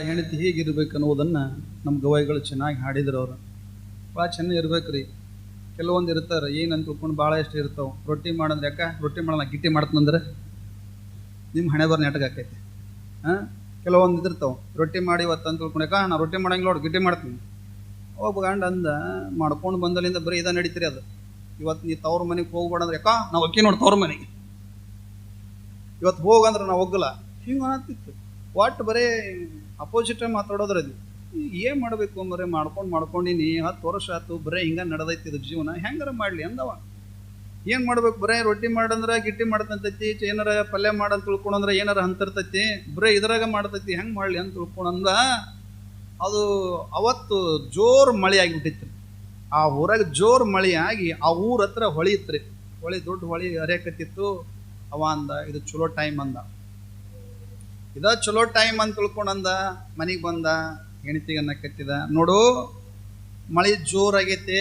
ಹೆಂಡತಿ ಹೇಗಿರ್ಬೇಕು ಅನ್ನೋದನ್ನು ನಮ್ಮ ಗವಾಯಿಗಳು ಚೆನ್ನಾಗಿ ಹಾಡಿದ್ರು ಅವರು. ಭಾಳ ಚೆನ್ನಾಗಿ ಇರ್ಬೇಕು ರೀ ಕೆಲವೊಂದು ಇರ್ತಾರೆ ಏನಂತ ತಿಳ್ಕೊಂಡು ಭಾಳ ಎಷ್ಟು ಇರ್ತಾವೆ. ರೊಟ್ಟಿ ಮಾಡಂದ್ರೆ ಯಾಕ? ರೊಟ್ಟಿ ಮಾಡಲ್ಲ ಗಿಟ್ಟಿ ಮಾಡ್ತಂದ್ರೆ ನಿಮ್ಮ ಹಣೆ ಬರ ನೆಟ್ಗೆ ಆಕೈತಿ. ಹಾಂ? ಕೆಲವೊಂದು ಇದಿರ್ತಾವೆ. ರೊಟ್ಟಿ ಮಾಡಿ ಇವತ್ತು ಅಂತ ತಿಳ್ಕೊಂಡು ಯಾಕೆ? ನಾ ರೊಟ್ಟಿ ಮಾಡಂಗಿಲ್ಲ ನೋಡಿ, ಗಿಟ್ಟಿ ಮಾಡ್ತೀನಿ. ಒಬ್ಬ ಗಂಡ ಅಂದ, ಮಾಡ್ಕೊಂಡು ಬಂದಲ್ಲಿಂದ ಬರೀ ಇದ ನಡೀತೀರಿ ಅದು. ಇವತ್ತು ನೀ ತವ್ರ ಮನೆಗೆ ಹೋಗ್ಬೇಡ ಅಂದ್ರೆ ಯಾಕ? ನಾವು ಅಕ್ಕಿ ನೋಡಿ ತವ್ರ ಮನೆಗೆ. ಇವತ್ತು ಹೋಗಂದ್ರೆ ನಾವು ಹೋಗಲ್ಲ. ಹಿಂಗೆ ಅನ್ನತ್ತಿತ್ತು ಒಟ್ಟು ಬರೀ ಅಪೋಸಿಟ್ ಮಾತಾಡೋದ್ರ ಏನ್ ಮಾಡಬೇಕು ಮಾಡ್ಕೊಂಡ್ ಮಾಡ್ಕೊಂಡು ಮಾಡ್ಕೊಂಡಿನಿ, ಹತ್ತು ವರ್ಷ ಆಯ್ತು, ಬರೇ ಹಿಂಗೆ ನಡೆದೈತಿ ಇದು ಜೀವನ. ಹೆಂಗಾರ ಮಾಡಲಿ? ಅಂದವ. ಏನು ಮಾಡ್ಬೇಕು ಬರೇ? ರೊಟ್ಟಿ ಮಾಡಂದ್ರೆ, ಗಿಟ್ಟಿ ಮಾಡ್ತಂತೈತಿ, ಏನಾರ ಪಲ್ಯ ಮಾಡಂತ ತಿಳ್ಕೊಂಡಂದ್ರೆ ಏನಾರ ಹಂತಿರ್ತೈತಿ, ಬರೇ ಇದ್ರಾಗ ಮಾಡ್ತೈತಿ, ಹೆಂಗೆ ಮಾಡಲಿ? ಅಂತ ತಿಳ್ಕೊಂಡಂದ ಅದು ಅವತ್ತು ಜೋರು ಮಳೆ ಆಗಿಬಿಟ್ಟಿತ್ತು ಆ ಊರಾಗ ಜೋರು ಮಳೆ ಆಗಿ, ಆ ಊರ ಹತ್ರ ಹೊಳಿ ಇತ್ತು ಹೊಳಿ ದೊಡ್ಡ ಹೊಳಿ ಹರಿಯಕತ್ತಿತ್ತು ಅವ ಅಂದ, ಇದು ಚಲೋ ಟೈಮ್ ಅಂದ. ಇದ ಚಲೋ ಟೈಮ್ ಅಂತ ತಿಳ್ಕೊಂಡಂದ ಮನೆಗೆ ಬಂದ ಹೆಂಡತಿಗೆ ಅನ್ನಕತ್ತಿದ ನೋಡು, ಮಳೆ ಜೋರಾಗೈತಿ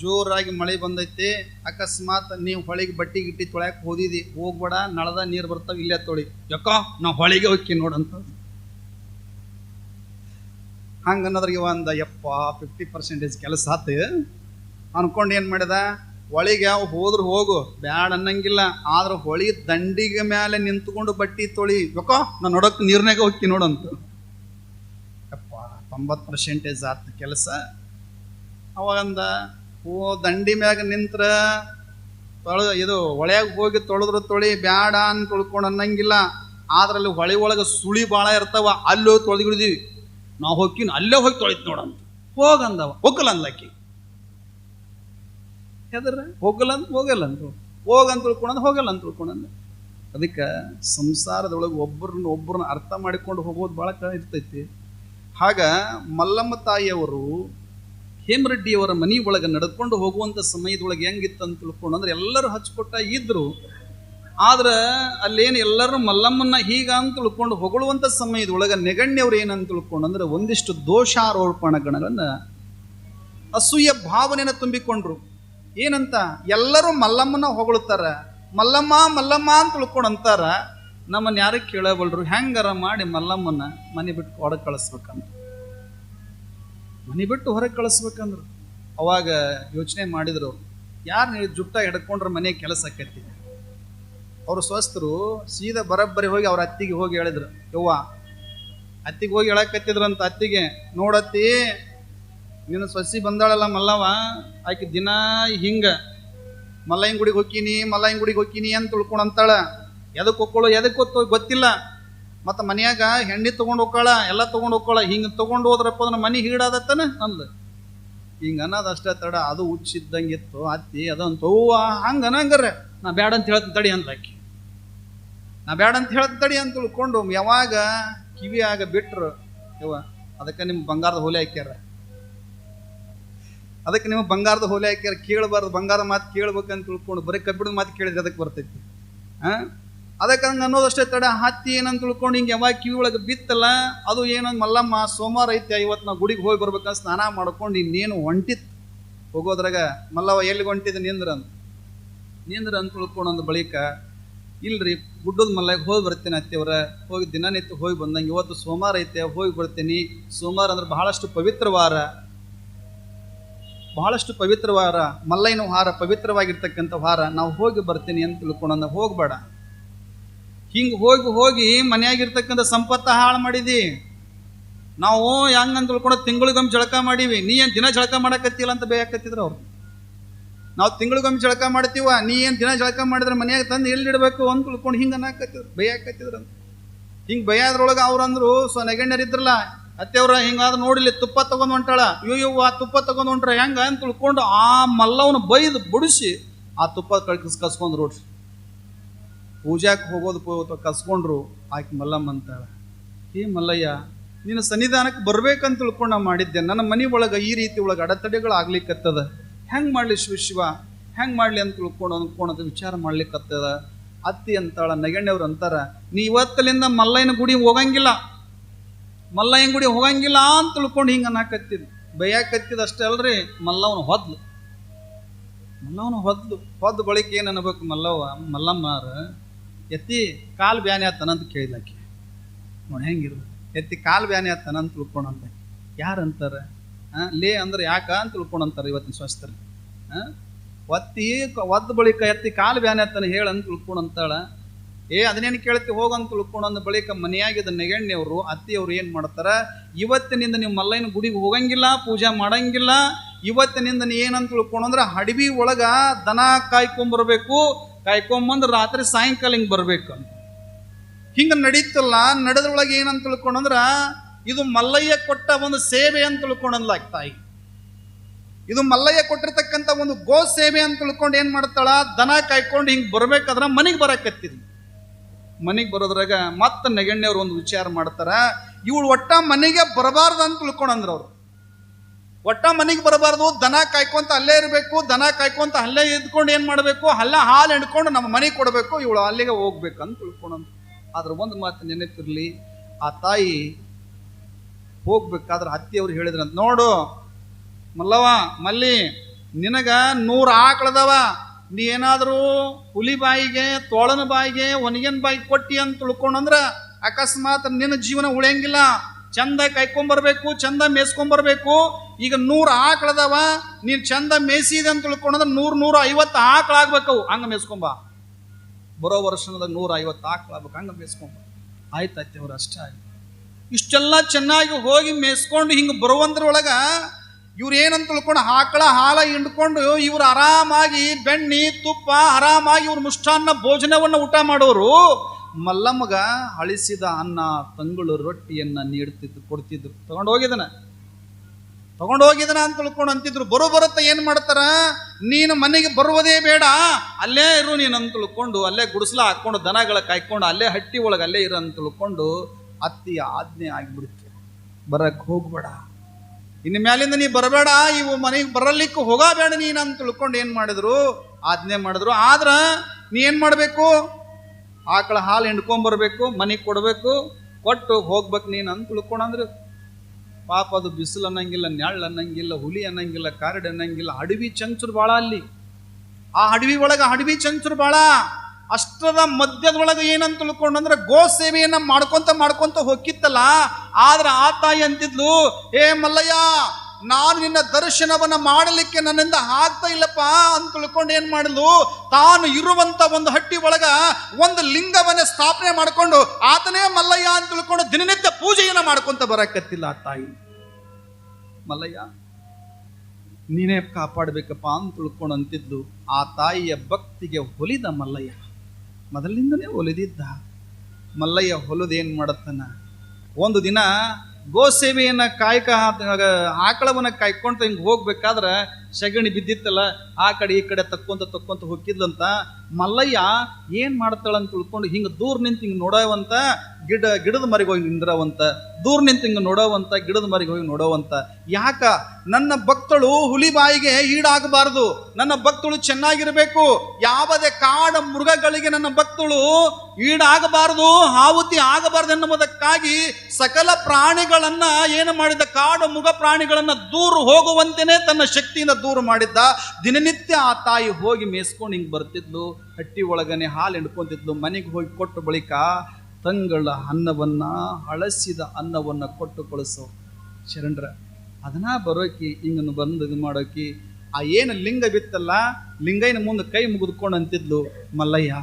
ಜೋರಾಗಿ ಮಳೆ ಬಂದೈತಿ. ಅಕಸ್ಮಾತ್ ನೀವು ಹೊಳಿಗೆ ಬಟ್ಟೆ ಗಿಟ್ಟಿ ತೊಳ್ಯಾಕೆ ಹೋದಿದಿ. ಹೋಗ್ಬೇಡ, ನಳದ ನೀರು ಬರ್ತಾವ ಇಲ್ಲೇ ತೊಳಿ. ಯಾಕ ನಾವು ಹೊಳಿಗೆ ಹೋಗಿ ನೋಡಂತ ಹಂಗ ಅನ್ನೋದ್ರಿಗೆ ಒಂದು ಯಪ್ಪ ಫಿಫ್ಟಿ ಪರ್ಸೆಂಟೇಜ್ ಕೆಲಸ ಆತು. ಅನ್ಕೊಂಡು ಏನು ಮಾಡಿದ ಹೊಳಿಗೆ ಯಾವ ಹೋದ್ರೆ ಹೋಗು, ಬ್ಯಾಡ ಅನ್ನಂಗಿಲ್ಲ. ಆದ್ರೆ ಹೊಳಿ ದಂಡಿಗೆ ಮೇಲೆ ನಿಂತ್ಕೊಂಡು ಬಟ್ಟಿ ತೊಳಿ. ಬೇಕೋ ನಾನು ನೋಡೋಕೆ ನೀರ್ನಾಗ ಹೋಗಿ ನೋಡಂತ. ಯಪ್ಪ, ತೊಂಬತ್ತು ಪರ್ಸೆಂಟೇಜ್ ಆತ ಕೆಲಸ. ಅವಾಗಂದ ಓ ದಂಡಿ ಮ್ಯಾಗ ನಿಂತ್ರ ತೊಳ, ಇದು ಹೊಳೆಯಾಗ ಹೋಗಿ ತೊಳೆದ್ರೆ ತೊಳಿ, ಬ್ಯಾಡ ಅಂತ ತೊಳ್ಕೊಂಡು ಅನ್ನಂಗಿಲ್ಲ. ಆದ್ರಲ್ಲಿ ಹೊಳೆ ಒಳಗೆ ಸುಳಿ ಭಾಳ ಇರ್ತಾವ, ಅಲ್ಲಿ ಹೋಗಿ ತೊಳೆದಿಡಿದೀವಿ ನಾವು ಹೋಗ್ತೀನಿ ಅಲ್ಲೇ ಹೋಗಿ ತೊಳಿತು ನೋಡಂತ. ಹೋಗಂದವ ಹೋಗಲ್ಲ ಅಂದ್ಲಕ್ಕಿ ಹೆದ್ರ ಹೋಗಲ್ಲ ಅಂತ ಹೋಗಲ್ಲ ಅಂತ ಹೋಗಂತ ತಿಳ್ಕೊಳಂದು ಹೋಗಲ್ಲ ಅಂತ ತಿಳ್ಕೊಂಡ್ ಅದಕ್ಕೆ ಸಂಸಾರದೊಳಗೆ ಒಬ್ಬರನ್ನ ಒಬ್ಬರನ್ನ ಅರ್ಥ ಮಾಡಿಕೊಂಡು ಹೋಗೋದು ಭಾಳ ಕ ಇರ್ತೈತಿ. ಆಗ ಮಲ್ಲಮ್ಮ ತಾಯಿಯವರು ಹೇಮರೆಡ್ಡಿಯವರ ಮನೆ ಒಳಗೆ ನಡ್ಕೊಂಡು ಹೋಗುವಂಥ ಸಮಯದೊಳಗೆ ಹೆಂಗಿತ್ತು ಅಂತ ತಿಳ್ಕೊಂಡು ಅಂದ್ರೆ ಎಲ್ಲರೂ ಹಚ್ಕೊಟ್ಟ ಇದ್ರು. ಆದ್ರೆ ಅಲ್ಲೇನು ಎಲ್ಲರೂ ಮಲ್ಲಮ್ಮನ್ನ ಹೀಗ ಅಂತ ತಿಳ್ಕೊಂಡು ಹೊಗಳುವಂಥ ಸಮಯದೊಳಗೆ ನೆಗಣ್ಯವ್ರು ಏನಂತ ತಿಳ್ಕೊಂಡು ಅಂದ್ರೆ ಒಂದಿಷ್ಟು ದೋಷಾರೋಪಣಗಳನ್ನ ಅಸೂಯ ಭಾವನೆಯನ್ನು ತುಂಬಿಕೊಂಡ್ರು. ಏನಂತ? ಎಲ್ಲರೂ ಮಲ್ಲಮ್ಮನ ಹೊಗಳುತ್ತಾರ. ಮಲ್ಲಮ್ಮ ಮಲ್ಲಮ್ಮ ಅಂತ ತಿಳ್ಕೊಂಡು ಅಂತಾರ. ನಮ್ಮನ್ನ ಯಾರಿಗೆ ಕೇಳಬಲ್ರು? ಹೆಂಗಾರ ಮಾಡಿ ಮಲ್ಲಮ್ಮನ ಮನೆ ಬಿಟ್ಟು ಹೊರಗೆ ಕಳಿಸ್ಬೇಕಂತ ಮನೆ ಬಿಟ್ಟು ಹೊರಗೆ ಕಳಿಸ್ಬೇಕಂದ್ರು. ಅವಾಗ ಯೋಚನೆ ಮಾಡಿದ್ರು, ಯಾರು ಜುಟ್ಟ ಹಿಡ್ಕೊಂಡ್ರೆ ಮನೆ ಕೆಲಸ ಆಕೈತಿ? ಅವರು ಸ್ವಸ್ಥರು ಸೀದಾ ಬರಬ್ಬರಿ ಹೋಗಿ ಅವ್ರ ಅತ್ತಿಗೆ ಹೋಗಿ ಹೇಳಿದ್ರು. ಯವ್ವ, ಅತ್ತಿಗೆ ಹೋಗಿ ಹೇಳಕತ್ತಿದ್ರಂತ ಅತ್ತಿಗೆ, ನೋಡತ್ತಿ ನಿನ್ನ ಸೊಸಿ ಬಂದಾಳಲ್ಲ ಮಲ್ಲವ ಆಕೆ ದಿನ ಹಿಂಗ, ಮಲ್ಲಯ್ಯನ ಗುಡಿಗೆ ಹೋಗ್ತೀನಿ ಮಲ್ಲಯ್ಯನ ಗುಡಿಗೆ ಹೋಗ್ತೀನಿ ಅಂತ ತಿಳ್ಕೊಂಡು ಅಂತಾಳ. ಎದಕ್ಕೆ ಹೋಗ್ಕೊಳ್ಳೋ ಎದಕ್ಕೆ ಗೊತ್ತು ಗೊತ್ತಿಲ್ಲ. ಮತ್ತು ಮನ್ಯಾಗ ಹೆಂಡಿ ತೊಗೊಂಡು ಹೋಗ್ಕಾಳ ಎಲ್ಲ ತೊಗೊಂಡು ಹೋಗ್ಕೊಳ ಹಿಂಗೆ ತೊಗೊಂಡು ಹೋದ್ರಪ್ಪ ಅಂದ್ರೆ ಮನೆ ಹೀಡಾದತ್ತನ ಹಿಂಗೆ ಅನ್ನೋದು ಅಷ್ಟೇ ತಡ, ಅದು ಹುಚ್ಚಿದ್ದಂಗಿತ್ತು ಅತ್ತಿ ಅದಂತ ಹಂಗೆ ಅನ್ನಂಗಾರ. ನಾ ಬ್ಯಾಡ ಅಂತ ಹೇಳ್ತೀನಿ ತಡಿ ಅಂತ ಆಕಿ. ನಾ ಬ್ಯಾಡ ಅಂತ ಹೇಳ್ತೀನಿ ತಡಿ ಅಂತ ತಿಳ್ಕೊಂಡು ಯಾವಾಗ ಕಿವಿಯಾಗ ಬಿಟ್ರು ಯಾವ ಅದಕ್ಕೆ ನಿಮ್ಮ ಬಂಗಾರದ ಹೋಲೆ ಹಾಕ್ಯಾರ. ಅದಕ್ಕೆ ನೀವು ಬಂಗಾರದ ಹೋಲೆ ಹಾಕ್ಯಾರ, ಕೇಳಬಾರ್ದು ಬಂಗಾರ ಮಾತು ಕೇಳ್ಬೇಕಂತ ತಿಳ್ಕೊಂಡು, ಬರೀ ಕಬ್ಬಿಣದ ಮಾತು ಕೇಳಿದ್ರೆ ಅದಕ್ಕೆ ಬರ್ತೈತಿ. ಹಾಂ ಅದಕ್ಕೆ ಹಂಗೆ ಅನ್ನೋದಷ್ಟೇ ತಡ, ಹತ್ತಿ ಏನಂತ ತಿಳ್ಕೊಂಡು ಹಿಂಗೆ ಯಾವಾಗ ಕಿವಿ ಒಳಗೆ ಬಿತ್ತಲ್ಲ, ಅದು ಏನೋ ಮಲ್ಲಮ್ಮ ಸೋಮವಾರ ಐತೆ ಇವತ್ತು ನಾವು ಗುಡಿಗೆ ಹೋಗಿ ಬರ್ಬೇಕಂತ ಸ್ನಾನ ಮಾಡ್ಕೊಂಡು ಇನ್ನೇನು ಹೊಂಟಿತ್ತು ಹೋಗೋದ್ರಾಗ ಮಲ್ಲವ ಎಲ್ಲಿಗೆ ಹೊಂಟಿದ ನಿಂದ್ರ ಅಂತ ನಿಂದ್ರ ಅಂತ ತಿಳ್ಕೊಂಡು ಅಂದ ಬಳಿಕ, ಇಲ್ರಿ, ಗುಡ್ಡದ ಮಲ್ಲಾಗ ಹೋಗಿ ಬರ್ತೀನಿ ಅತ್ತೆಯವ್ರ ಹೋಗಿ ದಿನನಿತ್ಯ ಹೋಗಿ ಬಂದಂಗೆ, ಇವತ್ತು ಸೋಮವಾರ ಐತೆ, ಹೋಗಿ ಬರ್ತೀನಿ. ಸೋಮವಾರ ಅಂದ್ರೆ ಬಹಳಷ್ಟು ಪವಿತ್ರ ವಾರ. ಬಹಳಷ್ಟು ಪವಿತ್ರ ವಾರ, ಮಲ್ಲಯ್ಯನ ವಾರ ಪವಿತ್ರವಾಗಿರ್ತಕ್ಕಂಥ ವಾರ ನಾವು ಹೋಗಿ ಬರ್ತೀನಿ ಅಂತ ತಿಳ್ಕೊಂಡು ಹೋಗ್ಬೇಡ. ಹಿಂಗೆ ಹೋಗಿ ಹೋಗಿ ಮನೆಯಾಗಿರ್ತಕ್ಕಂಥ ಸಂಪತ್ತ ಹಾಳು ಮಾಡಿದಿ. ನಾವು ಹೆಂಗ್ ಅಂತ ತಿಳ್ಕೊಂಡು ತಿಂಗಳಿಗೊಮ್ಮೆ ಜಳಕ ಮಾಡೀವಿ. ನೀ ಏನು ದಿನ ಜಳಕ ಮಾಡಕತ್ತಿಲ್ಲ ಅಂತ ಬೇಯಕತ್ತಿದ್ರು ಅವ್ರು. ನಾವು ತಿಂಗಳಿಗೊಮ್ಮೆ ಜಳಕ ಮಾಡ್ತೀವ, ನೀ ಏನು ದಿನ ಜಳಕ ಮಾಡಿದ್ರೆ ಮನೆಯಾಗ ತಂದು ಎಲ್ಲಿಡಬೇಕು ಅಂತ ತಿಳ್ಕೊಂಡು ಹಿಂಗೆ ಅನ್ನಕತ್ತಿದ್ರು, ಬೇಯಕತ್ತಿದ್ರು ಅಂತ ಹಿಂಗೆ ಅವ್ರು ಅಂದರು ಸೊ ನೆಗಣ್ಯರಿದ್ರಲ್ಲ ಅತ್ತೆಯವ್ರ ಹಿಂಗಾದ್ರೆ ನೋಡಿಲಿ, ತುಪ್ಪ ತಗೊಂಡ್ ಹೊಂಟಾಳ. ಆ ತುಪ್ಪ ತಗೊಂಡ್ ಹೊಂಟ್ರ ಹೆಂಗ ಅಂತ ತಿಳ್ಕೊಂಡು ಆ ಮಲ್ಲವನ ಬೈದು ಬುಡಿಸಿ ಆ ತುಪ್ಪ ಕಳ್ಕಿಸ್ ಕಸ್ಕೊಂಡ್ರು ಪೂಜಾಕ್ ಹೋಗೋದು ಕಸ್ಕೊಂಡ್ರು ಆಕೆ ಮಲ್ಲಮ್ಮ ಅಂತಾಳ. ಹೇ ಮಲ್ಲಯ್ಯ ನೀನು ಸನ್ನಿಧಾನಕ್ಕೆ ಬರ್ಬೇಕಂತ ತಿಳ್ಕೊಂಡು ನಾ ಮಾಡಿದ್ದೆ. ನನ್ನ ಮನೆ ಒಳಗೆ ಈ ರೀತಿ ಒಳಗೆ ಅಡೆತಡೆಗಳು ಆಗ್ಲಿಕ್ಕತ್ತದ ಹೆಂಗೆ ಮಾಡ್ಲಿ ಶಿವ ಶಿವ? ಹೆಂಗೆ ಮಾಡಲಿ ಅಂತ ತಿಳ್ಕೊಂಡು ಅಂದ್ಕೊಂಡು ವಿಚಾರ ಮಾಡ್ಲಿಕ್ಕತ್ತದ ಅತ್ತಿ ಅಂತಾಳ, ನಗಣ್ಯವ್ರು ಅಂತಾರ, ನೀ ಇವತ್ತಲಿಂದ ಮಲ್ಲಯ್ಯನ ಗುಡಿ ಹೋಗಂಗಿಲ್ಲ. ಮಲ್ಲಯ್ಯನ ಗುಡಿ ಹೋಗಂಗಿಲ್ಲ ಅಂತ ತಿಳ್ಕೊಂಡು ಹಿಂಗೆ ಅನ್ನಕತ್ತಿದ್ ಬೈಯಾಕತ್ತಿದ ಅಷ್ಟೇ ಅಲ್ರಿ ಮಲ್ಲವನು ಹೊದ್ಲು. ಮಲ್ಲವನು ಹೊದ್ಲು. ಹೊದ್ ಬಳಿಕ ಏನು ಅನ್ಬೇಕು ಮಲ್ಲವ್ವ? ಮಲ್ಲಮ್ಮಾರ ಎತ್ತಿ ಕಾಲು ಬ್ಯಾನೆ ಆತನ ಅಂತ ಕೇಳಿದ್ಲಾಕಿ ನೋಡಿ ಹೆಂಗಿರ್ಬೇಕು ಎತ್ತಿ ಕಾಲು ಬ್ಯಾನೆ ಆತನ ಅಂತ ತಿಳ್ಕೊಂಡಂತೆ. ಯಾರು ಅಂತಾರೆ ಆ, ಲೇ ಅಂದ್ರೆ ಯಾಕ ಅಂತ ತಿಳ್ಕೊಂಡಂತಾರೆ ಇವತ್ತಿನ ಸ್ವಸ್ಥರು ಆ? ಒತ್ತಿ ಒದ್ದ ಬಳಿಕ ಎತ್ತಿ ಕಾಲು ಬ್ಯಾನೆ ಆತನ ಹೇಳ ಅಂತ ತಿಳ್ಕೊಂಡಂತಾಳ. ಏ, ಅದನ್ನೇನು ಕೇಳ್ತಿ? ಹೋಗಂತ ತಿಳ್ಕೊಂಡಂದ ಬಳಿಕ ಮನೆಯಾಗಿದ್ದ ನೆಗಣ್ಣೆಯವರು ಅತ್ತಿಯವರು ಏನು ಮಾಡ್ತಾರೆ? ಇವತ್ತಿನಿಂದ ನೀವು ಮಲ್ಲಯ್ಯನ ಗುಡಿಗೆ ಹೋಗಂಗಿಲ್ಲ, ಪೂಜೆ ಮಾಡಂಗಿಲ್ಲ. ಇವತ್ತಿನಿಂದ ನೀ ಏನಂತ ತಿಳ್ಕೊಂಡಂದ್ರೆ ಹಡವಿ ಒಳಗ ದನ ಕಾಯ್ಕೊಂಬರ್ಬೇಕು ಕಾಯ್ಕೊಂಬಂದು ರಾತ್ರಿ ಸಾಯಂಕಾಲ ಹಿಂಗೆ ಬರಬೇಕು. ಹಿಂಗೆ ನಡೀತಲ್ಲ. ನಡೆದ್ರೊಳಗೆ ಏನಂತ ತಿಳ್ಕೊಂಡಂದ್ರೆ ಇದು ಮಲ್ಲಯ್ಯ ಕೊಟ್ಟ ಒಂದು ಸೇವೆ ಅಂತ ತಿಳ್ಕೊಂಡಲ್ಲ ತಾಯಿ. ಇದು ಮಲ್ಲಯ್ಯ ಕೊಟ್ಟಿರ್ತಕ್ಕಂಥ ಒಂದು ಗೋ ಸೇವೆ ಅಂತ ತಿಳ್ಕೊಂಡು ಏನು ಮಾಡ್ತಾಳ? ದನ ಕಾಯ್ಕೊಂಡು ಹಿಂಗೆ ಬರ್ಬೇಕಾದ್ರ ಮನೆಗೆ ಬರಕತ್ತಿದ್ವಿ ಮನೆಗೆ ಬರೋದ್ರಾಗ ಮತ್ತೆ ನೆಗಣ್ಣಿಯವ್ರು ಒಂದು ವಿಚಾರ ಮಾಡ್ತಾರೆ, ಇವಳು ಒಟ್ಟ ಮನೆಗೆ ಬರಬಾರ್ದು ಅಂತ ತಿಳ್ಕೊಂಡಂದ್ರ ಅವರು. ಒಟ್ಟ ಮನೆಗೆ ಬರಬಾರ್ದು, ದನ ಕಾಯ್ಕೊಂತ ಅಲ್ಲೇ ಇರಬೇಕು, ದನ ಕಾಯ್ಕೊಂತ ಅಲ್ಲೇ ಇದ್ಕೊಂಡು ಏನು ಮಾಡಬೇಕು, ಅಲ್ಲ ಹಾಲು ಹಿಡ್ಕೊಂಡು ನಮ್ಮ ಮನೆಗೆ ಕೊಡಬೇಕು, ಇವಳು ಅಲ್ಲಿಗೆ ಹೋಗ್ಬೇಕು ಅಂತ ತಿಳ್ಕೊಂಡಂತ ಆದ್ರೆ ಒಂದು ಮಾತು ನೆನಪಿರ್ಲಿ, ಆ ತಾಯಿ ಹೋಗ್ಬೇಕಾದ್ರೆ ಅತ್ತಿಯವ್ರು ಹೇಳಿದ್ರಂತ ನೋಡು ಮಲ್ಲವ ಮಲ್ಲಿ, ನಿನಗ ನೂರು ಆಕಳದವ ನೀ ಏನಾದರೂ ಹುಲಿ ಬಾಯಿಗೆ, ತೋಳನ ಬಾಯಿಗೆ ಒಣಗಿನ ಬಾಯಿಗೆ ಕೊಟ್ಟಿ ಅಂತ ತಿಳ್ಕೊಂಡಂದ್ರ ಅಕಸ್ಮಾತ್ ನಿನ್ನ ಜೀವನ ಉಳಿಯಂಗಿಲ್ಲ. ಚಂದ ಕೈಕೊಂಬರ್ಬೇಕು, ಚಂದ ಮೇಯ್ಸ್ಕೊಂಬರ್ಬೇಕು ಈಗ ನೂರು ಆಕಳದವ ನೀನು ಚಂದ ಮೇಯ್ಸಿದೆ ಅಂತ ತಿಳ್ಕೊಂಡ್ರೆ ನೂರು ನೂರ ಐವತ್ತು ಆಕಳಾಗ್ಬೇಕು ಹಂಗ ಮೇಯ್ಸ್ಕೊಂಬ ಬರೋ ವರ್ಷದ ನೂರ ಐವತ್ತು ಆಕಳಾಗ್ಬೇಕು ಹಂಗ ಮೇಯ್ಸ್ಕೊಂಬ ಆಯ್ತಾಯ್ತು ಅವ್ರು ಅಷ್ಟೇ ಆಯ್ತು. ಇಷ್ಟೆಲ್ಲ ಚೆನ್ನಾಗಿ ಹೋಗಿ ಮೇಯ್ಸ್ಕೊಂಡು ಹಿಂಗೆ ಬರುವಂದ್ರೊಳಗ ಇವ್ರು ಏನಂತ ತಿಳ್ಕೊಂಡು ಆಕಳ ಹಾಲ ಹಿಂಡ್ಕೊಂಡು ಇವ್ರು ಆರಾಮಾಗಿ ಬೆಣ್ಣಿ, ತುಪ್ಪ, ಆರಾಮಾಗಿ ಇವ್ರು ಮುಷ್ಟಾನ್ನ ಭೋಜನವನ್ನು ಊಟ ಮಾಡೋರು. ಮಲ್ಲಮ್ಮಗ ಅಳಿಸಿದ ಅನ್ನ ತಂಗಳು ರೊಟ್ಟಿಯನ್ನ ನೀಡ್ತಿದ್ರು ಕೊಡ್ತಿದ್ರು ತಗೊಂಡು ಹೋಗಿದನ ತಗೊಂಡು ಹೋಗಿದನ ಅಂತ ತಿಳ್ಕೊಂಡು ಅಂತಿದ್ರು. ಬರೋ ಬರುತ್ತೆ ಏನು ಮಾಡ್ತಾರ? ನೀನು ಮನೆಗೆ ಬರುವುದೇ ಬೇಡ. ಅಲ್ಲೇ ಇರು ನೀನು ಅಂತ ತಿಳ್ಕೊಂಡು, ಅಲ್ಲೇ ಗುಡಿಸ್ಲ ಹಾಕೊಂಡು ದನಗಳ ಕಾಯ್ಕೊಂಡು, ಅಲ್ಲೇ ಹಟ್ಟಿ ಒಳಗೆ ಅಲ್ಲೇ ಇರು ಅಂತ ತಿಳ್ಕೊಂಡು ಅತ್ತಿಯ ಆಜ್ಞೆ ಆಗಿಬಿಡುತ್ತೆ ಬರಕ್ಕೆ ಹೋಗ್ಬೇಡ. ಇನ್ನು ಮ್ಯಾಲಿಂದ ನೀ ಬರಬೇಡ, ಇವು ಮನೆಗೆ ಬರಲಿಕ್ಕೆ ಹೋಗಬೇಡ ನೀನು ಅಂತ ತಿಳ್ಕೊಂಡು ಏನು ಮಾಡಿದ್ರು? ಆಜ್ಞೆ ಮಾಡಿದ್ರು. ಆದ್ರೆ ನೀ ಏನು ಮಾಡಬೇಕು? ಆಕಳ ಹಾಲು ಹಿಂಡ್ಕೊಂಬರ್ಬೇಕು, ಮನೆಗೆ ಕೊಡಬೇಕು, ಕೊಟ್ಟು ಹೋಗ್ಬೇಕು ನೀನು ಅಂತ ತಿಳ್ಕೊಂಡಂದ್ರೆ ಪಾಪ ಅದು ಬಿಸಿಲು ಅನ್ನಂಗಿಲ್ಲ ನೆಳ್ಳು ಅನ್ನಂಗಿಲ್ಲ, ಹುಲಿ ಅನ್ನಂಗಿಲ್ಲ, ಕಾರಡ್ ಅನ್ನಂಗಿಲ್ಲ, ಅಡವಿ ಚಂಚುರು ಭಾಳ ಅಲ್ಲಿ. ಆ ಅಡವಿ ಒಳಗೆ ಅಡವಿ ಚಂಚುರು ಭಾಳ ಅಷ್ಟದ ಮಧ್ಯದೊಳಗೆ ಏನಂತ ತಿಳ್ಕೊಂಡಂದ್ರೆ ಗೋ ಸೇವೆಯನ್ನ ಮಾಡ್ಕೊಂತ ಮಾಡ್ಕೊಂತ ಹೋಗಿತ್ತಲ್ಲ, ಆದ್ರೆ ಆ ತಾಯಿ ಅಂತಿದ್ಲು, ಏ ಮಲ್ಲಯ್ಯ, ನಾನು ನಿನ್ನ ದರ್ಶನವನ್ನ ಮಾಡಲಿಕ್ಕೆ ನನ್ನಿಂದ ಆಗ್ತಾ ಇಲ್ಲಪ್ಪ ಅಂತ ತಿಳ್ಕೊಂಡು ಏನ್ ಮಾಡಿದ್ಲು, ತಾನು ಇರುವಂತ ಒಂದು ಹಟ್ಟಿ ಒಳಗ ಒಂದು ಲಿಂಗವನ್ನ ಸ್ಥಾಪನೆ ಮಾಡ್ಕೊಂಡು, ಆತನೇ ಮಲ್ಲಯ್ಯ ಅಂತ ತಿಳ್ಕೊಂಡು ದಿನನಿತ್ಯ ಪೂಜೆಯನ್ನ ಮಾಡ್ಕೊಂತ ಬರಕತ್ತಿಲ್ಲ ಆ ತಾಯಿ. ಮಲ್ಲಯ್ಯ, ನೀನೇ ಕಾಪಾಡಬೇಕಪ್ಪ ಅಂತ ತಿಳ್ಕೊಂಡು ಅಂತಿದ್ಲು, ಆ ತಾಯಿಯ ಭಕ್ತಿಗೆ ಹೊಲಿದ ಮಲ್ಲಯ್ಯ. ಮೊದಲಿನಿಂದನೇ ಒಲಿದಿದ್ದ. ಮಲ್ಲಯ್ಯ ಹೊಲದೇನು ಮಾಡತ್ತನ? ಒಂದು ದಿನ ಗೋ ಸೇವೆಯನ್ನು ಕಾಯ್ಕ ಆಕಳವನ್ನ ಕಾಯ್ಕೊಂತ ಹಿಂಗೆ ಹೋಗ್ಬೇಕಾದ್ರೆ ಸಗಣಿ ಬಿದ್ದಿತ್ತಲ್ಲ, ಆ ಕಡೆ ಈ ಕಡೆ ತಕ್ಕೊಂತ ತಕ್ಕೊಂತ ಹೋಗಿದ್ಲಂತ ಮಲ್ಲಯ್ಯ ಏನ್ ಮಾಡ್ತಾಳಂತ ತಿಳ್ಕೊಂಡು ಹಿಂಗೆ ದೂರ ನಿಂತು ಹಿಂಗೆ ನೋಡೋವಂತ ಗಿಡ, ಗಿಡದ ಮರಿಗೆ ಹೋಗಿ ನಿಂದ್ರವಂತ, ದೂರ ನಿಂತು ಹಿಂಗೆ ನೋಡೋವಂತ, ಗಿಡದ ಮರಿಗೆ ಹೋಗಿ ನೋಡೋವಂತ. ಯಾಕ? ನನ್ನ ಭಕ್ತಳು ಹುಲಿ ಬಾಯಿಗೆ ಈಡಾಗಬಾರದು. ನನ್ನ ಭಕ್ತಳು ಚೆನ್ನಾಗಿರಬೇಕು. ಯಾವುದೇ ಕಾಡ ಮೃಗಗಳಿಗೆ ನನ್ನ ಭಕ್ತಳು ಈಡಾಗಬಾರದು, ಆಹುತಿ ಆಗಬಾರದು ಎನ್ನುವುದಕ್ಕಾಗಿ ಸಕಲ ಪ್ರಾಣಿಗಳನ್ನ ಏನು ಮಾಡಿದ, ಕಾಡು ಮೃಗ ಪ್ರಾಣಿಗಳನ್ನ ದೂರ ಹೋಗುವಂತೆಯೇ ತನ್ನ ಶಕ್ತಿಯಿಂದ ದೂರ ಮಾಡಿದ್ದ. ದಿನನಿತ್ಯ ಆ ತಾಯಿ ಹೋಗಿ ಮೇಯಿಸ್ಕೊಂಡು ಹಿಂಗೆ ಬರ್ತಿದ್ಲು, ಹಟ್ಟಿ ಒಳಗನೆ ಹಾಲು ಹಿಡ್ಕೊತಿದ್ಲು, ಮನೆಗೆ ಹೋಗಿ ಕೊಟ್ಟ ಬಳಿಕ ತಂಗಳ ಅನ್ನವನ್ನ, ಹಳಸಿದ ಅನ್ನವನ್ನು ಕೊಟ್ಟು ಕಳಿಸೋ ಶರಣರ, ಅದನ್ನ ಬರೋಕಿ, ಹಿಂಗನ್ನು ಬಂದು ಇದು ಮಾಡೋಕಿ, ಆ ಏನು ಲಿಂಗ ಬಿತ್ತಲ್ಲ, ಲಿಂಗೈನ ಮುಂದೆ ಕೈ ಮುಗಿದುಕೊಂಡು ಅಂತಿದ್ಲು ಮಲ್ಲಯ್ಯ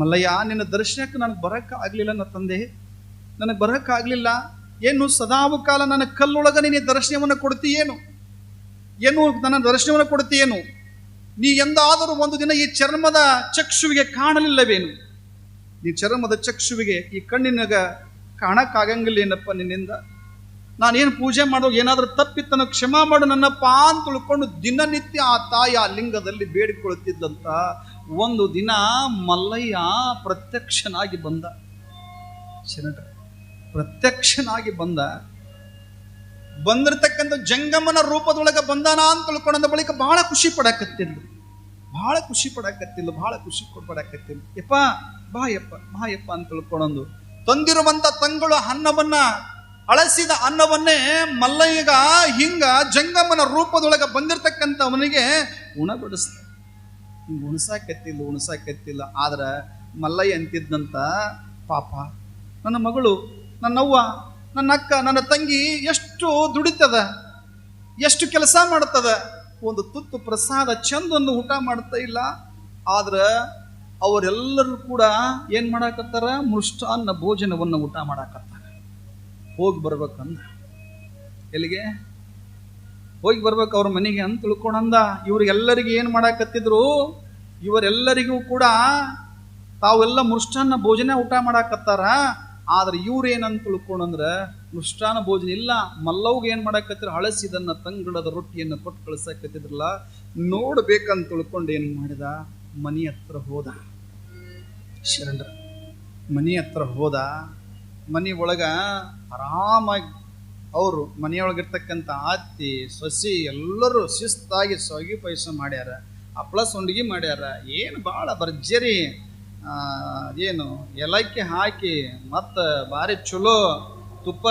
ಮಲ್ಲಯ್ಯ, ನಿನ್ನ ದರ್ಶನಕ್ಕೆ ನನಗೆ ಬರೋಕ್ಕೆ ಆಗಲಿಲ್ಲ ನನ್ನ ತಂದೆ. ನನಗೆ ಬರೋಕ್ಕಾಗಲಿಲ್ಲ. ಏನು ಸದಾವು ಕಾಲ ನನ್ನ ಕಲ್ಲೊಳಗೆ ನೀನು ದರ್ಶನವನ್ನು ಕೊಡ್ತಿ ಏನು ಏನು ನನ್ನ ದರ್ಶನವನ್ನು ಏನು ನೀ ಎಂದಾದರೂ ಒಂದು ದಿನ ಈ ಚರ್ಮದ ಚಕ್ಷುವಿಗೆ ಕಾಣಲಿಲ್ಲವೇನು? ನೀ ಚರ್ಮದ ಚಕ್ಷುವಿಗೆ ಈ ಕಣ್ಣಿನಾಗ ಕಾಣಕ್ಕಾಗಂಗಿಲ್ಲ ಏನಪ್ಪ ನಿನ್ನಿಂದ? ನಾನೇನು ಪೂಜೆ ಮಾಡೋ ಏನಾದರೂ ತಪ್ಪಿತ್ತನ ಕ್ಷಮಾ ಮಾಡು ನನ್ನಪ್ಪ ಅಂತ ತಿಳ್ಕೊಂಡು ದಿನನಿತ್ಯ ಆ ತಾಯಿ ಆ ಲಿಂಗದಲ್ಲಿ ಬೇಡಿಕೊಳ್ಳುತ್ತಿದ್ದಂತ ಒಂದು ದಿನ ಮಲ್ಲಯ್ಯ ಪ್ರತ್ಯಕ್ಷನಾಗಿ ಬಂದ. ಶರಣ ಪ್ರತ್ಯಕ್ಷನಾಗಿ ಬಂದ. ಬಂದಿರತಕ್ಕಂಥ ಜಂಗಮನ ರೂಪದೊಳಗೆ ಬಂದಾನ ಅಂತ ತಿಳ್ಕೊಂಡ ಬಳಿಕ ಬಹಳ ಖುಷಿ ಪಡಕತ್ತಿದ್ಲು. ಬಹಳ ಖುಷಿ ಪಡಕತ್ತಿಲ್ಲ ಬಹಳ ಖುಷಿ ಕೊಡ್ಬಡಾಕತ್ತಿಲ್ಲ ಯಪ್ಪ ಬಾಯಪ್ಪ ಬಾಯಪ್ಪ ಅಂತ ತಿಳ್ಕೊಂಡೊಂದು. ತಂದಿರುವಂತ ತಂಗಳು ಅನ್ನವನ್ನ, ಅಳಸಿದ ಅನ್ನವನ್ನೇ ಮಲ್ಲಯ್ಯಗ ಹಿಂಗ ಜಂಗಮ್ಮನ ರೂಪದೊಳಗೆ ಬಂದಿರತಕ್ಕಂಥವನಿಗೆ ಉಣಬಡಿಸ್ತ ಹಿಂಗ ಉಣಸಾಕತ್ತಿಲ್ಲ ಉಣಸಾಕತ್ತಿಲ್ಲ. ಆದ್ರೆ ಮಲ್ಲಯ್ಯ ಅಂತಿದ್ದಂತ, ಪಾಪ, ನನ್ನ ಮಗಳು, ನನ್ನವ್ವ ನನ್ನ ಅಕ್ಕ ನನ್ನ ತಂಗಿ ಎಷ್ಟು ದುಡಿತದ, ಎಷ್ಟು ಕೆಲಸ ಮಾಡ್ತದ ಒಂದು ತುತ್ತು ಪ್ರಸಾದ ಚಂದೊಂದು ಊಟ ಮಾಡ್ತಾ ಇಲ್ಲ, ಆದ್ರೆ ಅವರೆಲ್ಲರೂ ಕೂಡ ಏನ್ ಮಾಡಾಕತ್ತಾರ? ಮೃಷ್ಟಾನ್ನ ಭೋಜನವನ್ನು ಊಟ ಮಾಡಾಕತ್ತಾರ. ಹೋಗಿ ಬರ್ಬೇಕಂದ. ಎಲ್ಲಿಗೆ? ಹೋಗಿ ಬರ್ಬೇಕು ಅವ್ರ ಮನೆಗೆ ಅಂತ ತಿಳ್ಕೊಂಡಂದ, ಇವ್ರಿಗೆಲ್ಲರಿಗೆ ಏನು ಮಾಡಾಕತ್ತಿದ್ರು? ಇವರೆಲ್ಲರಿಗೂ ಕೂಡ ತಾವೆಲ್ಲ ಮೃಷ್ಟಾನ್ನ ಭೋಜನ ಊಟ ಮಾಡಾಕತ್ತಾರ. ಆದ್ರೆ ಇವ್ರೇನಂತ ತಿಳ್ಕೊಂಡಂದ್ರ ಮೃಷ್ಟಾನ್ನ ಭೋಜನ. ಇಲ್ಲ, ಮಲ್ಲವ್ಗೆ ಏನು ಮಾಡಾಕತ್ತಿರ? ಹಳಸಿದನ್ನ ತಂಗಡದ ರೊಟ್ಟಿಯನ್ನು ಕೊಟ್ಟು ಕಳ್ಸಾಕತ್ತಿದ್ರಲ್ಲ, ನೋಡ್ಬೇಕಂತ ತಿಳ್ಕೊಂಡು ಏನು ಮಾಡಿದ? ಮನೆ ಹತ್ರ ಹೋದ. ಶರಣರ, ಮನೆ ಹತ್ರ ಹೋದ. ಮನೆ ಒಳಗ ಆರಾಮಾಗಿ ಅವರು ಮನೆಯೊಳಗಿರ್ತಕ್ಕಂಥ ಆತಿ ಸೊಸಿ ಎಲ್ಲರೂ ಶಿಸ್ತಾಗಿ ಸೊಗಿ ಪಾಯಸ ಮಾಡ್ಯಾರ. ಹಪ್ಳ ಸೊಂಡಿಗೆ ಮಾಡ್ಯಾರ. ಏನು ಭಾಳ ಭರ್ಜರಿ ಏನು ಏಲಕ್ಕಿ ಹಾಕಿ ಮತ್ತು ಭಾರಿ ಚಲೋ ತುಪ್ಪ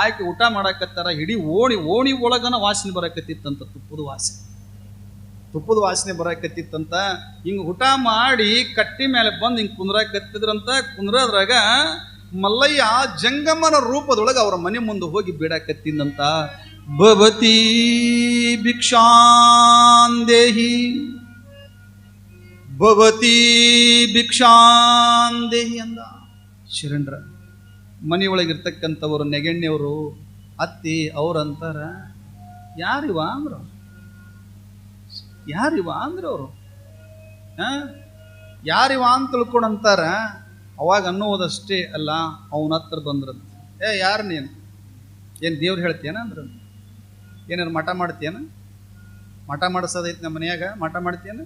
ಆಯ್ಕೆ ಊಟ ಮಾಡಾಕತ್ತಾರ, ಇಡೀ ಓಣಿ ಓಣಿ ಒಳಗನ ವಾಸನೆ ಬರಕತ್ತಿತ್ತಂತ ತುಪ್ಪದ ವಾಸನೆ. ತುಪ್ಪದ ವಾಸನೆ ಬರಕತ್ತಿತ್ತಂತ, ಹಿಂಗೆ ಊಟ ಮಾಡಿ ಕಟ್ಟಿ ಮೇಲೆ ಬಂದು ಹಿಂಗೆ ಕುಂದ್ರಾಕತ್ತಿದ್ರಂತ, ಕುಂದ್ರದ್ರಾಗ ಮಲ್ಲಯ್ಯ ಜಂಗಮನ ರೂಪದೊಳಗೆ ಅವರ ಮನೆ ಮುಂದೆ ಹೋಗಿ ಬೇಡಾಕತ್ತಿದ್ದಂತ ಭವತಿ ಭಿಕ್ಷಾಂದೇಹಿ ಭವತಿ ಭಿಕ್ಷಾಂದೇಹಿ ಅಂದ ಶರಣರ ಮನೆಯೊಳಗಿರ್ತಕ್ಕಂಥವ್ರು ನೆಗೆಣ್ಣೆಯವರು, ಅತ್ತಿ ಅವರಂತಾರ ಯಾರಿವ ಅಂದ್ರು. ಯಾರಿವ ಅಂದ್ರೆ ಅವರು. ಯಾರಿವ ಅಂತ ತಿಳ್ಕೊಂಡಂತಾರ ಅವಾಗ ಅನ್ನುವುದಷ್ಟೇ ಅಲ್ಲ, ಅವನ ಹತ್ರ ಬಂದ್ರಂತ ಏ, ಯಾರು ನೀನು? ಏನು ದೇವ್ರು ಹೇಳ್ತೀಯನ? ಅಂದ್ರ. ಏನಾರು ಮಠ ಮಾಡ್ತೀಯನ? ಮಠ ಮಾಡಿಸೋದೈತಿ ನಮ್ಮ ಮನೆಯಾಗ, ಮಠ ಮಾಡ್ತೀಯನ?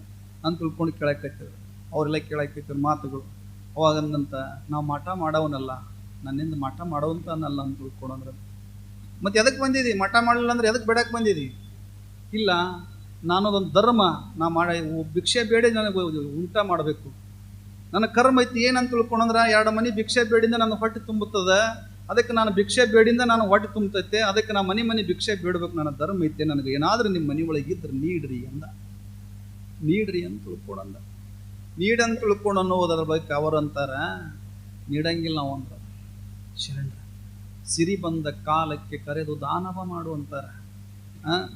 ಅಂತ ತಿಳ್ಕೊಂಡು ಕೇಳಕ್ಕೆ ಅವರೆಲ್ಲ ಕೇಳಕ್ಕೆ ಮಾತುಗಳು. ಅವಾಗಂದಂತ ನಾವು ಮಠ ಮಾಡವನಲ್ಲ ನನ್ನಿಂದ ಮಠ ಮಾಡುವಂತ ಅನ್ನಲ್ಲ ಅಂತ ತಿಳ್ಕೊಂಡ್ರ ಮತ್ತೆ ಎದಕ್ಕೆ ಬಂದಿದಿ? ಮಠ ಮಾಡಲಿಲ್ಲ ಅಂದ್ರೆ ಎದಕ್ಕೆ ಬೇಡಕ್ಕೆ ಬಂದಿದಿ? ಇಲ್ಲ ನಾನೊಂದು ಧರ್ಮ, ನಾ ಮಾಡಿ ಭಿಕ್ಷೆ ಬೇಡಿ ನನಗೆ ಊಟ ಮಾಡಬೇಕು. ನನ್ನ ಕರ್ಮ ಐತಿ ಏನಂತ ತಿಳ್ಕೊಂಡ್ರೆ ಎರಡು ಮನೆ ಭಿಕ್ಷೆ ಬೇಡಿಂದ ನನ್ನ ಹೊಟ್ಟೆ ತುಂಬುತ್ತದ, ಅದಕ್ಕೆ ನಾನು ಭಿಕ್ಷೆ ಬೇಡಿಂದ ನಾನು ಹೊಟ್ಟೆ ತುಂಬತೈತೆ ಅದಕ್ಕೆ ನಾ ಮನೆ ಮನೆ ಭಿಕ್ಷೆ ಬೇಡಬೇಕು. ನನ್ನ ಧರ್ಮ ಐತೆ, ನನಗೆ ಏನಾದರೂ ನಿಮ್ಮ ಮನೆ ಒಳಗೆ ಇದ್ರೆ ನೀಡ್ರಿ ಅಂದ. ನೀಡ್ರಿ ಅಂತ ತಿಳ್ಕೊಂಡಂದ ನೀಡಂತ ತಿಳ್ಕೊಂಡು ಅನ್ನೋದರ ಬಗ್ಗೆ ಅವರು ಅಂತಾರೆ, ನೀಡಂಗಿಲ್ಲ ನಾವು ಅಂದ್ರ ಶರಣ ಸಿರಿ ಬಂದ ಕಾಲಕ್ಕೆ ಕರೆದು ದಾನವ ಮಾಡು ಅಂತಾರ.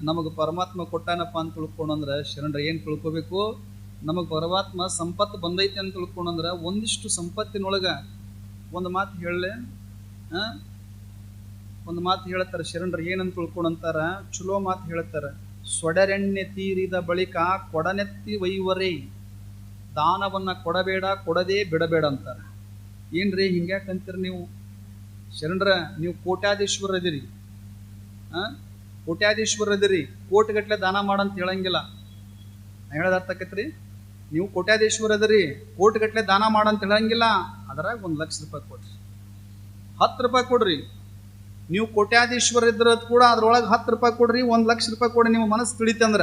ನಮಗೆ ಪರಮಾತ್ಮ ಕೊಟ್ಟಾನಪ್ಪ ಅಂತ ತಿಳ್ಕೊಂಡಂದ್ರೆ ಶರಣರ ಏನು ತಿಳ್ಕೊಬೇಕು? ನಮಗೆ ಪರಮಾತ್ಮ ಸಂಪತ್ತು ಬಂದೈತೆ ಅಂತ ತಿಳ್ಕೊಂಡಂದ್ರೆ ಒಂದಿಷ್ಟು ಸಂಪತ್ತಿನೊಳಗ ಒಂದು ಮಾತು ಹೇಳಲೆ. ಒಂದು ಮಾತು ಹೇಳ್ತಾರೆ, ಶರಣರು ಏನಂತ ತಿಳ್ಕೊಂಡಂತಾರ ಚಲೋ ಮಾತು ಹೇಳ್ತಾರೆ. ಸೊಡರೆಣ್ಣೆ ತೀರಿದ ಬಳಿಕ ಕೊಡನೆತ್ತಿ ಒಯ್ವರೇ ದಾನವನ್ನ ಕೊಡಬೇಡ, ಕೊಡದೇ ಬಿಡಬೇಡ ಅಂತಾರೆ. ಏನ್ರಿ ಹಿಂಗ್ಯಾಕಂತೀರಿ ನೀವು? ಶರಣರ, ನೀವು ಕೋಟ್ಯಾಧೀಶ್ವರ ಅದಿರಿ ಆ? ಕೋಟ್ಯಾಧೀಶ್ವರ ಅದಿರಿ ಕೋಟಿಗಟ್ಲೆ ದಾನ ಮಾಡಂತ ಹೇಳಂಗಿಲ್ಲ. ಹೇಳೋದು ಅರ್ಥ ಆಕೈತ್ರಿ? ನೀವು ಕೋಟ್ಯಾಧೀಶ್ವರ ಅದಿರಿ ಕೋಟಿಗಟ್ಲೆ ದಾನ ಮಾಡಂತ ಹೇಳಂಗಿಲ್ಲ. ಅದ್ರಾಗ ಒಂದು ಲಕ್ಷ ರೂಪಾಯಿ ಕೊಡ್ರಿ. ಹತ್ತು ರೂಪಾಯಿ ಕೊಡ್ರಿ. ನೀವು ಕೋಟ್ಯಾಧೀಶ್ವರ ಇದ್ರದ್ದು ಕೂಡ ಅದ್ರೊಳಗೆ ಹತ್ತು ರೂಪಾಯಿ ಕೊಡ್ರಿ, ಒಂದು ಲಕ್ಷ ರೂಪಾಯಿ ಕೊಡ್ರಿ ನಿಮ್ಮ ಮನಸ್ಸು ತಿಳಿತಂದ್ರ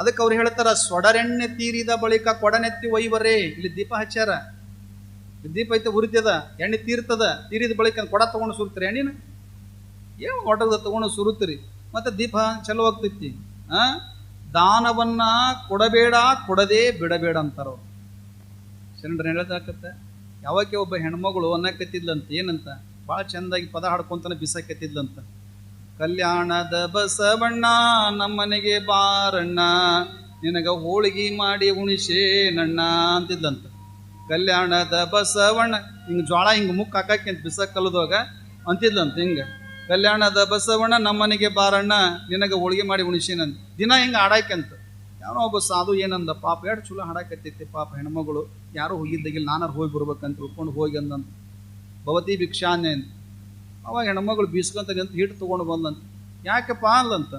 ಅದಕ್ಕೆ ಅವ್ರು ಹೇಳ್ತಾರ, ಸೊಡರೆಣ್ಣೆ ತೀರಿದ ಬಳಿಕ ಕೊಡನೆತ್ತಿ ಒಯ್ವರೇ. ಇಲ್ಲಿ ದೀಪ ಹಚ್ಚಾರ ದೀಪ ಐತೆ ಉರಿತದ ಎಣ್ಣೆ ತೀರ್ತದ, ತೀರಿದ ಬಳಿಕ ಕೊಡ ತಗೊಂಡು ಸುರ್ತೀರಿ ಎಣ್ಣಿನ? ಏನು ಹೊಟ್ಟದ ತಗೊಂಡು ಸುರುತ್ತೀರಿ? ಮತ್ತೆ ದೀಪ ಚಲೋ ಆಗ್ತೈತಿ. ಆ? ದಾನವನ್ನ ಕೊಡಬೇಡ, ಕೊಡದೇ ಬಿಡಬೇಡ ಅಂತಾರವ್ರು ಸಿಲಿಂಡರ್ ಹೇಳ್ದಾಕತ್ತೆ ಯಾವಕ್ಕೆ ಒಬ್ಬ ಹೆಣ್ಮಗಳು ಅನ್ನಕತ್ತಿದ್ಲಂತ, ಏನಂತ? ಭಾಳ ಚಂದಾಗಿ ಪದ ಹಾಡ್ಕೊಂತಾನೆ ಬಿಸಾಕತ್ತಿದ್ಲಂತ. ಕಲ್ಯಾಣದ ಬಸವಣ್ಣ, ನಮ್ಮನೆಗೆ ಬಾರಣ್ಣ, ನಿನಗ ಹೋಳಿಗೆ ಮಾಡಿ ಉಣಿಸೇ ನಣ್ಣ ಅಂತಿದ್ಲಂತ. ಕಲ್ಯಾಣದ ಬಸವಣ್ಣ. ಹಿಂಗೆ ಜ್ವಾಳ ಹಿಂಗೆ ಮುಕ್ಕ ಹಾಕಕ್ಕೆ ಅಂತ ಬಿಸಾಕ್ ಅಂತಿದ್ಲಂತ ಹಿಂಗೆ. ಕಲ್ಯಾಣದ ಬಸವಣ್ಣ ನಮ್ಮನೆಗೆ ಬಾರಣ್ಣ, ನಿನಗೆ ಹೋಳಿಗೆ ಮಾಡಿ ಉಣಿಸಿನಂತ. ದಿನ ಹಿಂಗೆ ಆಡಾಕಂತ ಯಾರೋ ಒಬ್ಬ ಸಾಧು ಏನಂದ, ಪಾಪ ಎರಡು ಚಲೋ ಹಾಡಾಕತ್ತೈತಿ ಪಾಪ, ಹೆಣ್ಮಗಳು. ಯಾರು ಹೋಗಿದ್ದಾಗಿಲ್ಲ, ನಾನಾರು ಹೋಗಿ ಬರ್ಬೇಕಂತ ಉಳ್ಕೊಂಡು ಹೋಗಿ ಅಂದಂತ. ಭವತಿ ಭಿಕ್ಷಾನೆ ಅಂತ. ಅವಾಗ ಹೆಣ್ಮಗಳು ಬೀಸ್ಕೊಂತ ಅಂತ ಹಿಟ್ಟು ತೊಗೊಂಡು ಬಂದಂತ. ಯಾಕಪ್ಪ ಅಲ್ಲಂತ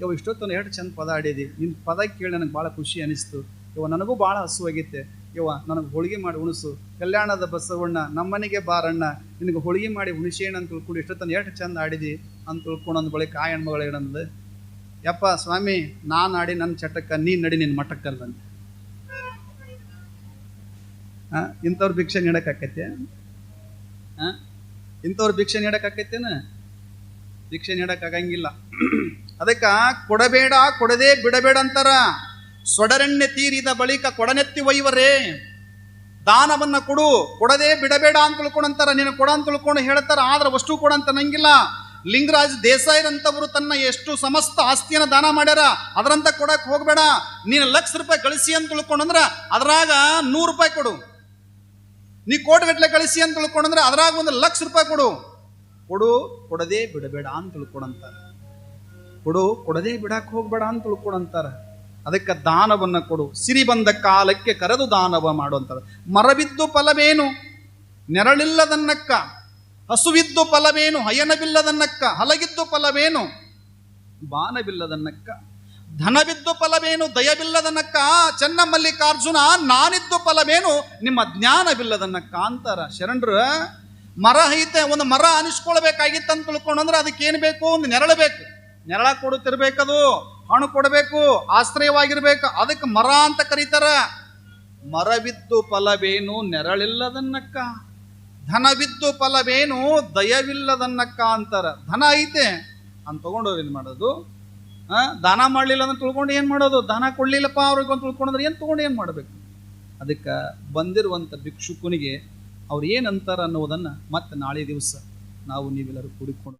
ಇವ ಇಷ್ಟೊತ್ತನ ಎಷ್ಟು ಚಂದ ಪದ ಆಡಿದಿ ನಿನ್ನ ಪದ ಕೇಳಿ ನನಗೆ ಭಾಳ ಖುಷಿ ಅನಿಸ್ತು. ಇವ ನನಗೂ ಭಾಳ ಹಸುವಾಗೈತೆ ಇವ ನನಗೆ ಹೋಳಿಗೆ ಮಾಡಿ ಉಣಿಸು. ಕಲ್ಯಾಣದ ಬಸವಣ್ಣ, ನಮ್ಮನೆಗೆ ಬಾರಣ್ಣ. ನಿನಗೆ ಹೋಳಿಗೆ ಮಾಡಿ ಉಣಿಸೇಣ ಅಂತ ತಿಳ್ಕೊಂಡು ಇಷ್ಟೊತ್ತನ ಎಷ್ಟು ಚಂದ ಆಡಿದಿ ಅಂತ ತಿಳ್ಕೊಂಡು ಅಂದ ಬಳಿಕ ಆ ಹೆಣ್ಮಗಳು ಏನಂದ ಯಪ್ಪ ಸ್ವಾಮಿ, ನಾನು ಆಡಿ ನನ್ನ ಚಟಕ್ಕ, ನೀನು ನಡಿ ನಿನ್ನ ಮಠಕ್ಕಲ್ಲಂತೆ ಹಾಂ ಇಂಥವ್ರು ಭಿಕ್ಷೆ ನೀಡೋಕ್ಕಾಕೈತೆ ಹಾಂ ಇಂಥವ್ರು ಭಿಕ್ಷೆ ನೀಡಕ್ಕಾಕೈತೇನ ಭಿಕ್ಷೆ ನೀಡೋಕ್ಕಾಗಂಗಿಲ್ಲ. ಅದಕ್ಕೆ, ಕೊಡಬೇಡ, ಕೊಡದೆ ಬಿಡಬೇಡ ಅಂತಾರ ಸೊಡರೆಣ್ಣೆ ತೀರಿದ ಬಳಿಕ ಕೊಡನೆತ್ತಿ ಒಯ್ಯವರೇ, ದಾನವನ್ನ ಕೊಡು. ಕೊಡದೆ ಬಿಡಬೇಡ ಅಂತ ತಿಳ್ಕೊಂಡಂತಾರ ನೀನು ಕೊಡ ಅಂತ ತಿಳ್ಕೊಂಡು ಹೇಳ್ತಾರ. ಆದ್ರೆ ವಸ್ತು ಕೊಡ ಅಂತ ನಂಗಿಲ್ಲ ಲಿಂಗರಾಜ್ ದೇಸಾಯಿರಂತವರು ತನ್ನ ಎಷ್ಟು ಸಮಸ್ತ ಆಸ್ತಿಯನ್ನ ದಾನ ಮಾಡ್ಯಾರ, ಅದರಂತ ಕೊಡಕ್ ಹೋಗ್ಬೇಡ. ನೀನು ಲಕ್ಷ ರೂಪಾಯಿ ಕಳಿಸಿ ಅಂತ ತಿಳ್ಕೊಂಡಂದ್ರ ಅದ್ರಾಗ ನೂರು ರೂಪಾಯಿ ಕೊಡು. ನೀ ಕೋಟಿಗಟ್ಟಲೆ ಕಳಿಸಿ ಅಂತ ತಿಳ್ಕೊಂಡಂದ್ರೆ ಅದ್ರಾಗ ಒಂದು ಲಕ್ಷ ರೂಪಾಯಿ ಕೊಡು. ಕೊಡು, ಕೊಡದೆ ಬಿಡಬೇಡ ಅಂತ ತಿಳ್ಕೊಡಂತಾರ ಕೊಡು, ಕೊಡದೆ ಬಿಡಕ್ ಹೋಗ್ಬೇಡ ಅಂತ ತಿಳ್ಕೊಡಂತಾರ ಅದಕ್ಕೆ ದಾನವನ್ನು ಕೊಡು. ಸಿರಿ ಬಂದ ಕಾಲಕ್ಕೆ ಕರೆದು ದಾನವ ಮಾಡುವಂಥದ್ದು. ಮರಬಿದ್ದು ಫಲವೇನು? ನೆರಳಿಲ್ಲದನ್ನಕ್ಕ. ಹಸುವಿದ್ದು ಫಲವೇನು? ಹಯನವಿಲ್ಲದನ್ನಕ್ಕ ಹಲಗಿದ್ದು ಫಲವೇನು? ಬಾನವಿಲ್ಲದನ್ನಕ್ಕ ಧನವಿದ್ದು ಫಲವೇನು? ದಯವಿಲ್ಲದನ್ನಕ್ಕ ಚೆನ್ನ ಮಲ್ಲಿಕಾರ್ಜುನ, ನಾನಿದ್ದು ಫಲವೇನು? ನಿಮ್ಮ ಜ್ಞಾನವಿಲ್ಲದನ್ನಕ್ಕ ಅಂತಾರ. ಶರಣರು, ಮರ ಐತೆ, ಒಂದು ಮರ ಅನಿಸ್ಕೊಳ್ಬೇಕಾಗಿತ್ತು ಅಂತ ತಿಳ್ಕೊಂಡ್ರೆ ಅದಕ್ಕೆ ಏನು ಬೇಕು? ಒಂದು ನೆರಳು ಬೇಕು. ನೆರಳ ಕೊಡುತ್ತಿರ್ಬೇಕದು. ಹಣ್ಣು ಕೊಡಬೇಕು, ಆಶ್ರಯವಾಗಿರ್ಬೇಕು. ಅದಕ್ಕೆ ಮರ ಅಂತ ಕರೀತಾರ. ಮರವಿದ್ದು ಫಲವೇನು ನೆರಳಿಲ್ಲದನ್ನಕ್ಕ. ಧನವಿದ್ದು ಫಲವೇನು ದಯವಿಲ್ಲದನ್ನಕ್ಕ ಅಂತಾರ. ಧನ ಐತೆ. ಅಂತ ತಗೊಂಡು ಏನು ಮಾಡೋದು? ದಾನ ಮಾಡಲಿಲ್ಲ ಅಂತ ತಿಳ್ಕೊಂಡು ಏನು ಮಾಡೋದು? ದಾನ ಕೊಡ್ಲಿಲ್ಲಪ್ಪ ಅವ್ರಿಗೆ ಅಂತ ತಿಳ್ಕೊಂಡ್ರೆ ಏನು ತಗೊಂಡು ಏನು ಮಾಡಬೇಕು? ಅದಕ್ಕೆ ಬಂದಿರುವಂಥ ಭಿಕ್ಷುಕನಿಗೆ ಅವ್ರು ಏನಂತಾರ ಅನ್ನೋದನ್ನು ಮತ್ತೆ ನಾಳೆ ದಿವಸ ನಾವು ನೀವೆಲ್ಲರೂ ಕೂಡಿಕೊಂಡು